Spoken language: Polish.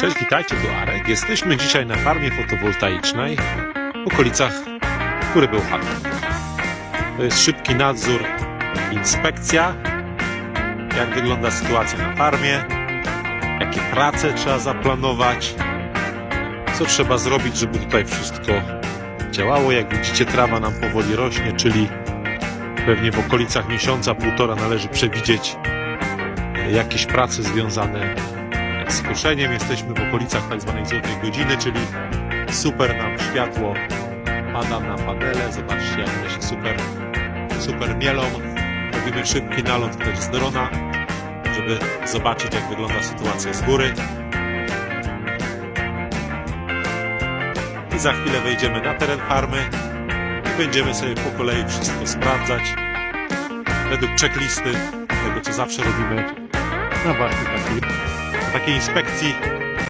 Cześć, witajcie, tu Arek. Jesteśmy dzisiaj na farmie fotowoltaicznej w okolicach Góry Bełchatow. To jest szybki nadzór, inspekcja, jak wygląda sytuacja na farmie, jakie prace trzeba zaplanować, co trzeba zrobić, żeby tutaj wszystko działało. Jak widzicie, trawa nam powoli rośnie, czyli pewnie w okolicach miesiąca, półtora należy przewidzieć jakieś prace związane z koszeniem. Jesteśmy w okolicach tak zwanej złotej godziny, czyli super nam światło pada na panele. Zobaczcie, jak one się super, super mielą. Robimy szybki nalot też z drona, żeby zobaczyć, jak wygląda sytuacja z góry. I za chwilę wejdziemy na teren farmy i będziemy sobie po kolei wszystko sprawdzać według checklisty tego, co zawsze robimy na właśnie takiej, takiej inspekcji